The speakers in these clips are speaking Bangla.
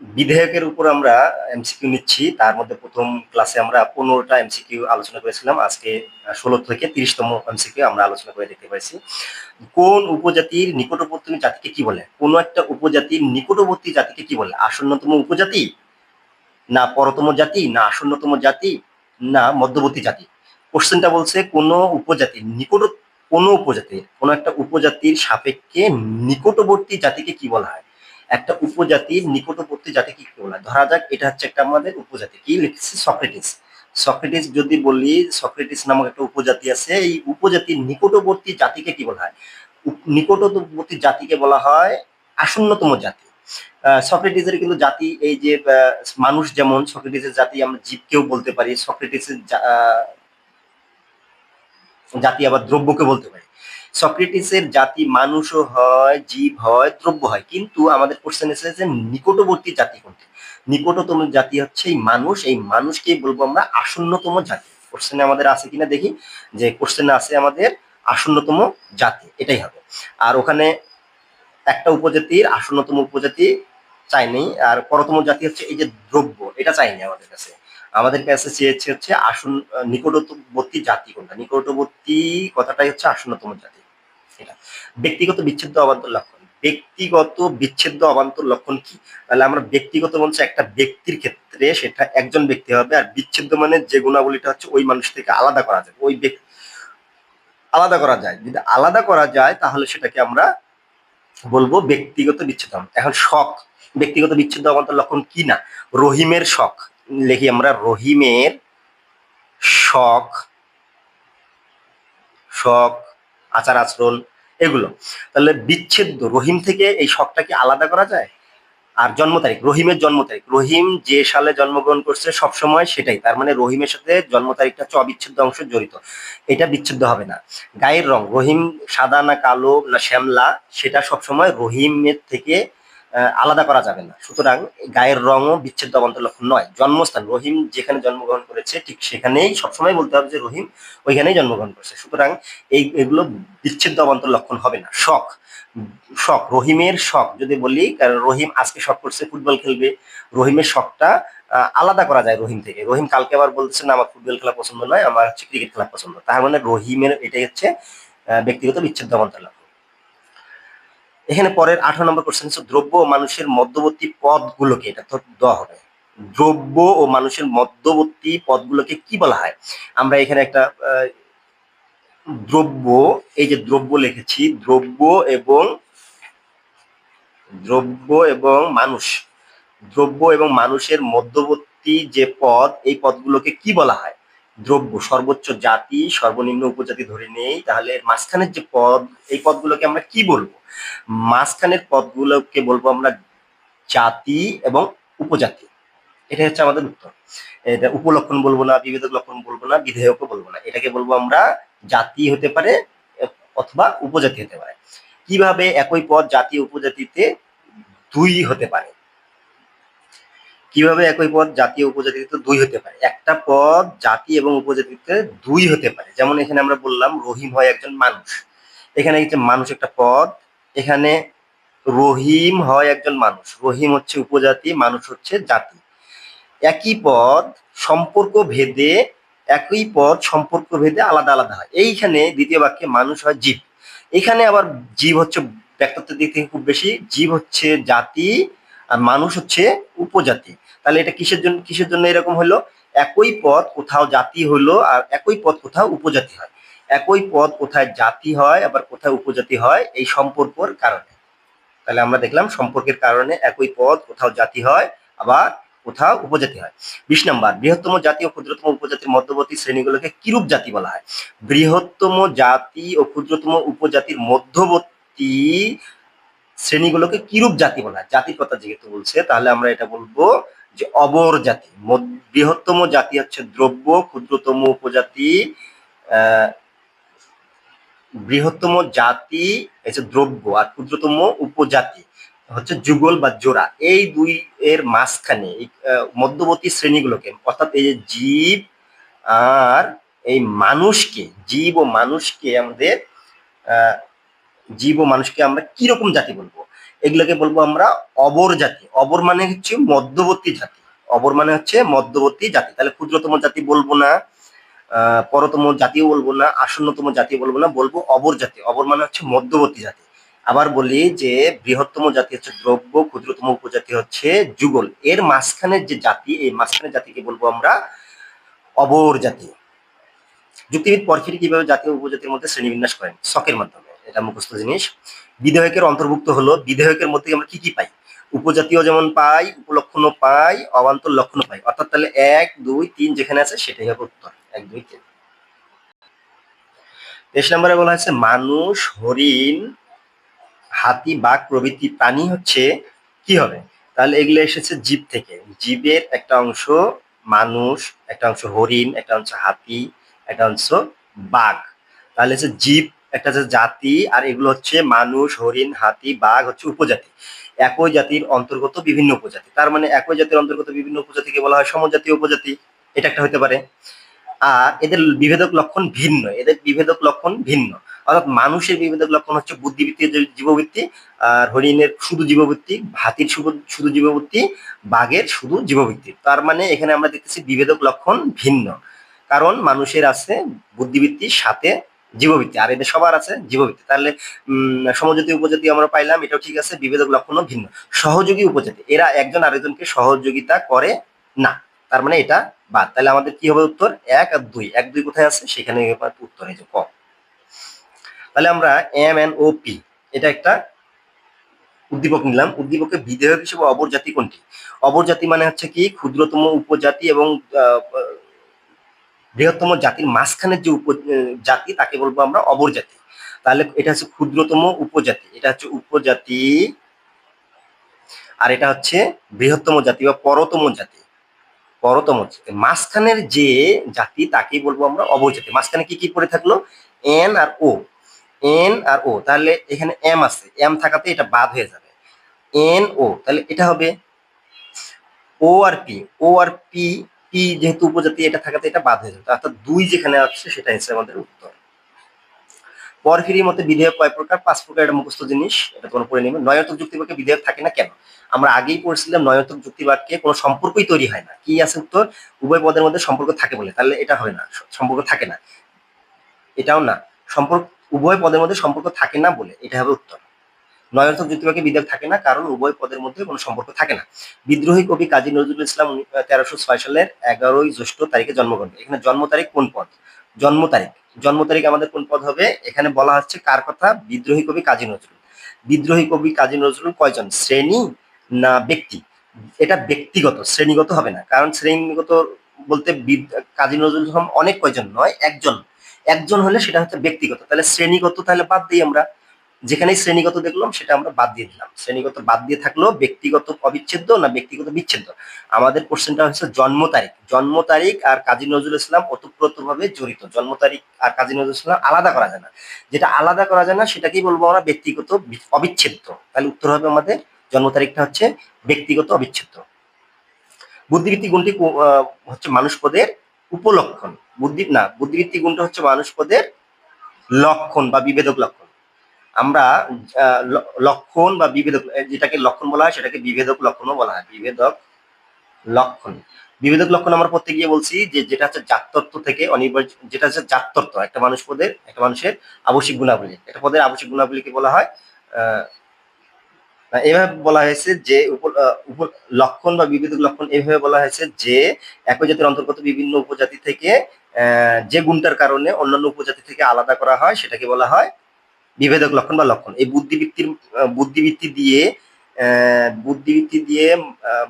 বিধেয়কের উপর আমরা এমসিকিউ নিচ্ছি। তার মধ্যে প্রথম ক্লাসে আমরা পনেরোটা এমসিকিউ আলোচনা করেছিলাম। আজকে ষোলো থেকে তিরিশতম এমসিকিউ আমরা আলোচনা করে দেখতে পাইছি। কোন উপজাতির নিকটবর্তী জাতিকে কি বলে? কোন একটা উপজাতির নিকটবর্তী জাতিকে কি বলে? আসন্নতম উপজাতি? না পরতম জাতি? না আসন্নতম জাতি? না মধ্যবর্তী জাতি? কোশ্চেনটা বলছে, কোন উপজাতির নিকট, কোন উপজাতির, কোন একটা উপজাতির সাপেক্ষে নিকটবর্তী জাতিকে কি বলা হয়? একটা উপজাতির নিকটবর্তী জাতিকে কি বলা হয় ধরা যাক, এটা হচ্ছে একটা আমাদের উপজাতি। কি লিখছে? সক্রেটিস। সক্রেটিস যদি বলি, সক্রেটিস নামক একটা উপজাতি আছে। এই উপজাতির নিকটবর্তী জাতিকে কি বলা হয়? নিকটবর্তী জাতিকে বলা হয় আসন্নতম জাতি। সক্রেটিসের কিন্তু জাতি, এই যে মানুষ যেমন, সক্রেটিসের জাতি আমরা জীবকেও বলতে পারি। সক্রেটিসের জাতি আবার দ্রব্যকে বলতে পারি। সক্রেটিসের জাতি মানুষও হয়, জীব হয়, দ্রব্য হয়। কিন্তু আমাদের কোশ্চেন এসেছে যে নিকটবর্তী জাতি কোনটি? নিকটতম জাতি হচ্ছে এই মানুষ। এই মানুষকেই বলব আমরা আসন্নতম জাতি। কোশ্চেনে আমাদের আছে কিনা দেখি? যে কোশ্চেনে আছে আমাদের আসন্নতম জাতি। এটাই হবে। আর ওখানে একটা উপজাতির আসন্নতম উপজাতি চাইনি আর পরতম জাতি হচ্ছে এই যে দ্রব্য, এটা চাইনি আমাদের কাছে। আমাদের কাছে চেয়েছে হচ্ছে আসন নিকটবর্তী জাতি কোনটা? নিকটবর্তী কথাটাই হচ্ছে আসন্নতম জাতি। এটা ব্যক্তিগত বিচ্ছেদ্য অবান্তর লক্ষণ। ব্যক্তিগত বিচ্ছেদ্য অবান্তর লক্ষণ কি? তাহলে আমরা ব্যক্তিগত বলছে একটা ব্যক্তির ক্ষেত্রে সেটা একজন ব্যক্তি হবে আর বিচ্ছেদ্য মানে যে গুণাবলীটা হচ্ছে ওই মানুষ থেকে আলাদা করা যায়, ওই ব্যক্তি আলাদা করা যায়। যদি আলাদা করা যায় তাহলে সেটাকে আমরা বলব ব্যক্তিগত বিচ্ছেদ এখন শখ, ব্যক্তিগত বিচ্ছেদ অবান্তর লক্ষণ কি না? রহিমের শখ। লিখি আমরা রহিমের শখ শখ আচার আচরণ, এগুলো। তাহলে বিচ্ছেদ রহিম থেকে এই শখটাকে আলাদা করা যায়? আর জন্ম তারিখ, রহিমের জন্ম তারিখ। রহিম যে সালে জন্মগ্রহণ করছে সবসময় সেটাই। তার মানে রহিমের সাথে জন্ম তারিখটা অবিচ্ছেদ্য অংশ জড়িত। এটা বিচ্ছেদ্য হবে না। গায়ের রং, রহিম সাদা না কালো না শ্যামলা, সেটা সবসময় রহিমের থেকে আলাদা করা যাবে না। সুতরাং গায়ের রঙও বিচ্ছেদ অবান্তর লক্ষণ নয়। জন্মস্থান, রহিম যেখানে জন্মগ্রহণ করেছে, ঠিক সেখানেই সবসময় বলতে হবে যে রহিম ওইখানেই জন্মগ্রহণ করেছে। সুতরাং এই, এগুলো বিচ্ছেদ অবান্তর লক্ষণ হবে না। শখ শখ, রহিমের শখ যদি বলি, কারণ রহিম আজকে শখ করছে ফুটবল খেলবে, রহিমের শখটা আলাদা করা যায় রহিম থেকে। রহিম কালকে আবার বলছে, না, আমার ফুটবল খেলা পছন্দ নয়, আমার হচ্ছে ক্রিকেট খেলা পছন্দ। তার মানে রহিমের এটাই হচ্ছে ব্যক্তিগত বিচ্ছেদ অবান্তর লক্ষণ এখানে পরের আঠারো নম্বর কোশ্চেন হচ্ছে দ্রব্য ও মানুষের মধ্যবর্তী পদগুলোকে, এটা তো দেওয়া হবে। দ্রব্য ও মানুষের মধ্যবর্তী পদগুলোকে কি বলা হয়? আমরা এখানে একটা দ্রব্য, এই যে দ্রব্য লিখেছি, দ্রব্য এবং দ্রব্য এবং মানুষ। দ্রব্য এবং মানুষের মধ্যবর্তী যে পদ, এই পদগুলোকে কি বলা হয়? দ্রব্য, সর্বোচ্চ জাতি, সর্বনিম্ন উপজাতি ধরে নেই। তাহলে মাঝখানের যে পদ, এই পদগুলোকে আমরা কি বলব? মাঝখানের পদগুলোকে বলব আমরা জাতি এবং উপজাতি। এটা হচ্ছে আমাদের উত্তর। এটা উপলক্ষণ বলব না, বিভেদক লক্ষণ বলব না, বিধেয়কও বলব না। এটাকে বলব আমরা জাতি হতে পারে অথবা উপজাতি হতে পারে। কীভাবে একই পদ জাতি, উপজাতিতে দুই হতে পারে? কীভাবে একই পদ জাতীয় উপজাতিতে দুই হতে পারে? একটা পদ জাতি এবং উপজাতিতে দুই হতে পারে। যেমন এখানে আমরা বললাম, রহিম হয় একজন মানুষ। এখানে হচ্ছে মানুষ একটা পদ, এখানে রহিম হয় একজন মানুষ। রহিম হচ্ছে উপজাতি, মানুষ হচ্ছে জাতি। একই পদ, সম্পর্ক ভেদে, একই পদ, সম্পর্ক ভেদে আলাদা আলাদা হয়। এইখানে দ্বিতীয় বাক্যে মানুষ হয় জীব। এখানে আবার জীব হচ্ছে, ব্যক্তিত্বের দিক থেকে খুব বেশি। জীব হচ্ছে জাতি আর মানুষ হচ্ছে উপজাতি। তাহলে এটা কিসের জন্য কিসের জন্য এরকম হলো? একই পদ কোথাও জাতি হলো আর একই পদ কোথাও উপজাতি হয়। একই পদ কোথায় জাতি হয়, আবার কোথায় উপজাতি হয়, এই সম্পর্কর কারণে। তাহলে আমরা দেখলাম সম্পর্কের কারণে একই পদ কোথাও জাতি হয়, আবার কোথাও উপজাতি হয়। বিশ নম্বর, বৃহত্তম জাতি ও ক্ষুদ্রতম উপজাতির মধ্যবর্তী শ্রেণীগুলোকে কিরূপ জাতি বলা হয়? বৃহত্তম জাতি ও ক্ষুদ্রতম উপজাতির মধ্যবর্তী শ্রেণীগুলোকে কিরূপ জাতি বলা হয়? জাতির কথা যেহেতু বলছে, তাহলে আমরা এটা বলব যে অবর জাতি। বৃহত্তম জাতি হচ্ছে দ্রব্য, ক্ষুদ্রতম উপজাতি বৃহত্তম জাতি হচ্ছে দ্রব্য আর ক্ষুদ্রতম উপজাতি হচ্ছে যুগল বা জোড়া। এই দুই এর মাঝখানে মধ্যবর্তী শ্রেণীগুলোকে, অর্থাৎ এই যে জীব আর এই মানুষকে, জীব ও মানুষকে আমাদের জীব ও মানুষকে আমরা কীরকম জাতি বলব? এগুলোকে বলব আমরা অবর জাতি। অবর মানে হচ্ছে মধ্যবর্তী জাতি। অবর মানে হচ্ছে মধ্যবর্তী জাতি। তাহলে ক্ষুদ্রতম জাতি বলব না পরতম জাতিও বলব না, আসন্নতম জাতি বলব না, বলব অবর জাতি। অবর মানে হচ্ছে মধ্যবর্তী জাতি। আবার বলি যে বৃহত্তম জাতি হচ্ছে দ্রব্য, ক্ষুদ্রতম উপজাতি হচ্ছে যুগল। এর মাঝখানের যে জাতি, এই মাঝখানের জাতিকে বলব আমরা অবর জাতি। যুক্তিবিদ পরফিরি কীভাবে জাতীয় উপজাতির মধ্যে শ্রেণীবিন্যাস করেন? শখের মাধ্যমে। এটা মুখস্থ জিনিস। বিধেয়কের অন্তর্ভুক্ত হলো, বিধেয়কের মধ্যে আমরা কি কি পাই? উপজাতীয় যেমন পাই, উপলক্ষণও পাই, অবান্তর লক্ষণও পাই। অর্থাৎ তাহলে এক, দুই, তিন যেখানে আছে, সেটাই হবে উত্তর। এক, দুই, তিন। তেইশ নম্বরে বলা হয়েছে, মানুষ, হরিণ, হাতি, বাঘ প্রভৃতি প্রাণী হচ্ছে কি হবে? তাহলে এগুলো এসেছে জীব থেকে। জীবের একটা অংশ মানুষ, একটা অংশ হরিণ, একটা অংশ হাতি, একটা অংশ বাঘ। তাহলে হচ্ছে জীব একটা হচ্ছে জাতি, আর এগুলো হচ্ছে মানুষ, হরিণ, হাতি, বাঘ, হচ্ছে উপজাতি। একই জাতির অন্তর্গত বিভিন্ন উপজাতি। তার মানে একই জাতির অন্তর্গত বিভিন্ন উপজাতিকে বলা হয় সমজাতীয় উপজাতি। এটা একটা হতে পারে। আর এদের বিভেদক লক্ষণ ভিন্ন। এদের বিভেদক লক্ষণ ভিন্ন। অর্থাৎ মানুষের বিভেদক লক্ষণ হচ্ছে বুদ্ধিবৃত্তি জীববৃত্তি, আর হরিণের শুধু জীববৃত্তি, হাতির শুধু জীববৃত্তি, বাঘের শুধু জীববৃত্তি। তার মানে এখানে আমরা দেখতেছি বিভেদক লক্ষণ ভিন্ন। কারণ মানুষের আছে বুদ্ধিবৃত্তির সাথে জীববৃত্তি। আর এদের সবার আছে জীববৃত্তি। তাহলে সমজাতি উপজাতি আমরা পাইলাম, এটাও ঠিক আছে বিভেদক লক্ষণও ভিন্ন। সহযোগী উপজাতি, এরা একজন আরেকজনকে সহযোগিতা করে না। তার মানে এটা বাদ। তাহলে আমাদের কি হবে উত্তর? এক আর দুই। এক, দুই কোথায় আছে? সেখানে উত্তর হয়ে যাবে, ক। তাহলে আমরা এম, এন, ও, পি, এটা একটা উদ্দীপক নিলাম। উদ্দীপকের বিধেয়ক হিসেবে অবরজাতি কোনটি? অবরজাতি মানে হচ্ছে কি? ক্ষুদ্রতম উপজাতি এবং বৃহত্তম জাতির মাঝখানের যে উপ জাতি, তাকে বলব আমরা অবরজাতি তাহলে এটা হচ্ছে ক্ষুদ্রতম উপজাতি, এটা হচ্ছে উপজাতি আর এটা হচ্ছে বৃহত্তম জাতি বা পরতম জাতি। পরতম জাতি মাঝখানের যে জাতি তাকে বলব আমরা অবজাতি মাঝখানে কি কি পড়ে থাকল? এন আর ও। এন আর ও, তাহলে এখানে এম আছে। এম থাকাতে এটা বাদ হয়ে যাবে। এন ও, তাহলে এটা হবে O R P. O R P P যেহেতু উপজাতি এটা থাকাতে এটা বাদ হয়ে যাবে। অর্থাৎ দুই যেখানে আসছে সেটা হচ্ছে আমাদের উত্তর। পরফিরির মতে বিধেয়ক কয় প্রকার? পাঁচ প্রকার এটা মুখস্থ জিনিস, এটা তোমরা পড়ে নেবে। নয়তক যুক্তিবাক্যে বিধেয়ক থাকে না কেন? আমরা আগেই পড়ছিলাম নয়তক যুক্তিবাক্যে কোনো সম্পর্কই তৈরি হয় না। কি আছে উত্তর? উভয় পদের মধ্যে সম্পর্ক থাকে বলে। তাহলে এটা হয় না সম্পর্ক থাকে না। এটাও না। সম্পর্ক উভয় পদের মধ্যে সম্পর্ক থাকে না বলে। এটা হবে উত্তর। নয়র্থক যুক্তিবাক্যে বিধেয়ক থাকে না, কারণ উভয় পদের মধ্যে কোনো সম্পর্ক থাকে না। বিদ্রোহী কবি কাজী নজরুল ইসলাম তেরোশো ছয় সালের এগারোই জ্যৈষ্ঠ তারিখে জন্মগ্রহণ এখানে জন্ম তারিখ কোন পদ? জন্ম তারিখ। জন্ম তারিখ আমাদের কোন পদ হবে? এখানে বলা হচ্ছে কার কথা? বিদ্রোহী কবি কাজী নজরুল। বিদ্রোহী কবি কাজী নজরুল কয়জন? শ্রেণি না ব্যক্তি? এটা ব্যক্তিগত, শ্রেণীগত হবে না। কারণ শ্রেণীগত বলতে কাজী নজরুল ইসলাম অনেক কয়জন? নয়, একজন। একজন হলে সেটা হচ্ছে ব্যক্তিগত। তাহলে শ্রেণীগত তাহলে বাদ দিই আমরা। যেখানে শ্রেণীগত দেখলাম, সেটা আমরা বাদ দিয়ে দিলাম। শ্রেণীগত বাদ দিয়ে থাকলেও ব্যক্তিগত অবিচ্ছেদ্য না ব্যক্তিগত বিচ্ছেদ্য? আমাদের কোশ্চেনটা হচ্ছে জন্ম তারিখ। জন্ম তারিখ আর কাজী নজরুল ইসলাম ওতপ্রোতভাবে জড়িত। জন্ম তারিখ আর কাজী নজরুল ইসলাম আলাদা করা যায় না। যেটা আলাদা করা যায় না, সেটাকেই বলব আমরা ব্যক্তিগত অবিচ্ছেদ্য। তাহলে উত্তর হবে আমাদের জন্ম তারিখটা হচ্ছে ব্যক্তিগত অবিচ্ছেদ্য। বুদ্ধিবৃত্তি গুণটি হচ্ছে মানুষ পদের উপলক্ষণ। বুদ্ধি না, বুদ্ধিবৃত্তি গুণটা হচ্ছে মানুষ পদের লক্ষণ বা বিভেদক লক্ষণ। আমরা লক্ষণ বা বিভেদক যেটাকে লক্ষণ বলা হয়, সেটাকে বিভেদক লক্ষণও বলা হয়, বিভেদক লক্ষণ। বিভেদক লক্ষণ আমরা পড়তে গিয়ে বলছি যে, যেটা হচ্ছে জাততত্ত্ব থেকে অনিবার্য যেটা হচ্ছে জাততত্ত্ব, একটা মানুষ পদের একটা মানুষের আবশ্যিক গুণাবলী। একটা পদের আবশ্যিক গুণাবলীকে বলা হয় এভাবে বলা হয়েছে যে লক্ষণ বা বিভেদক লক্ষণ এভাবে বলা হয়েছে যে, একই জাতির অন্তর্গত বিভিন্ন উপজাতি থেকে যে গুণটার কারণে অন্যান্য উপজাতি থেকে আলাদা করা হয়, সেটাকে বলা হয় বিভেদক লক্ষণ বা লক্ষণ। এই বুদ্ধিবৃত্তির বুদ্ধিবৃত্তি দিয়ে বুদ্ধিবৃত্তি দিয়ে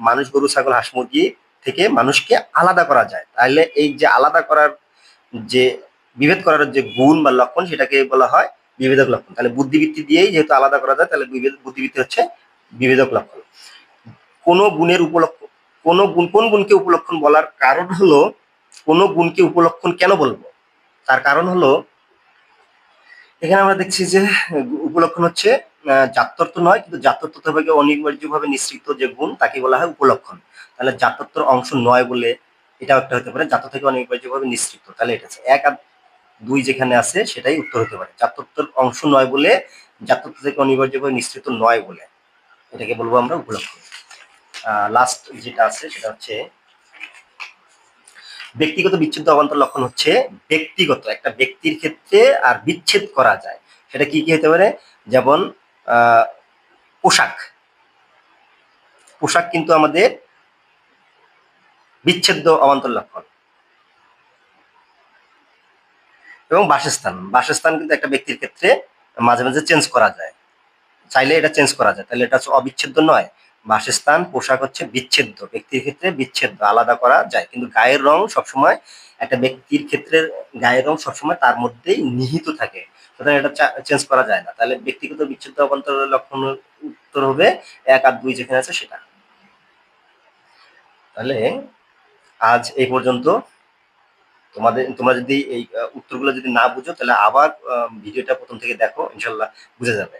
মানুষ গরু, ছাগল, হাঁস, মুরগি থেকে মানুষকে আলাদা করা যায়। তাহলে এই যে আলাদা করার যে, বিভেদ করার যে গুণ বা লক্ষণ সেটাকে বলা হয় বিভেদক লক্ষণ। তাহলে বুদ্ধিবৃত্তি দিয়েই যেহেতু আলাদা করা যায়, তাহলে বিভেদ- বুদ্ধিবৃত্তি হচ্ছে বিভেদক লক্ষণ। কোন গুণের উপলক্ষ, কোন গুণ, কোন গুণকে উপলক্ষণ বলার কারণ হলো, কোন গুণকে উপলক্ষণ কেন বলব? তার কারণ হলো এখানে আমরা দেখছি যে, উপলক্ষণ হচ্ছে জাত্যর্থ নয়, কিন্তু জাত্যর্থ থেকে অনিবার্যভাবে নিশ্চিত যে গুণ তাকে বলা হয় উপলক্ষণ। তাহলে জাত্যর্থর অংশ নয় বলে এটাও একটা হতে পারে, জাত থেকে অনিবার্যভাবে নিশ্চিত তাহলে এটা হচ্ছে এক আর দুই যেখানে আছে, সেটাই উত্তর হতে পারে। জাত্যর্থর অংশ নয় বলে জাত্যর্থ থেকে অনিবার্যভাবে নিশ্চিত নয় বলে এটাকে বলব আমরা উপলক্ষ লাস্ট যেটা আছে, সেটা হচ্ছে ব্যক্তিগত বিচ্ছেদ অবান্তর লক্ষণ হচ্ছে ব্যক্তিগত, একটা ব্যক্তির ক্ষেত্রে আর বিচ্ছেদ করা যায়। সেটা কি কি হতে পারে? যেমন পোশাক। পোশাক কিন্তু আমাদের বিচ্ছেদ্য অবান্তর লক্ষণ। এবং বাসস্থান। বাসস্থান কিন্তু একটা ব্যক্তির ক্ষেত্রে মাঝে মাঝে চেঞ্জ করা যায়। চাইলে এটা চেঞ্জ করা যায়। তাহলে এটা অবিচ্ছেদ্য নয়। বাসস্থান, পোশাক হচ্ছে বিচ্ছেদ্য, ব্যক্তির ক্ষেত্রে বিচ্ছেদ্য, আলাদা করা যায়। কিন্তু গায়ের রং সবসময় একটা ব্যক্তির ক্ষেত্রে গায়ের রং সবসময় তার মধ্যেই নিহিত থাকে। সুতরাং এটা চেঞ্জ করা যায় না। তাহলে ব্যক্তিগত বিচ্ছেদ্য অবান্তরের লক্ষণ উত্তর হবে এক আর দুই যেখানে আছে সেটা। তাহলে আজ এই পর্যন্ত। তোমাদের, তোমরা যদি এই উত্তরগুলো যদি না বুঝো, তাহলে আবার ভিডিওটা প্রথম থেকে দেখো, ইনশাল্লাহ বুঝে যাবে।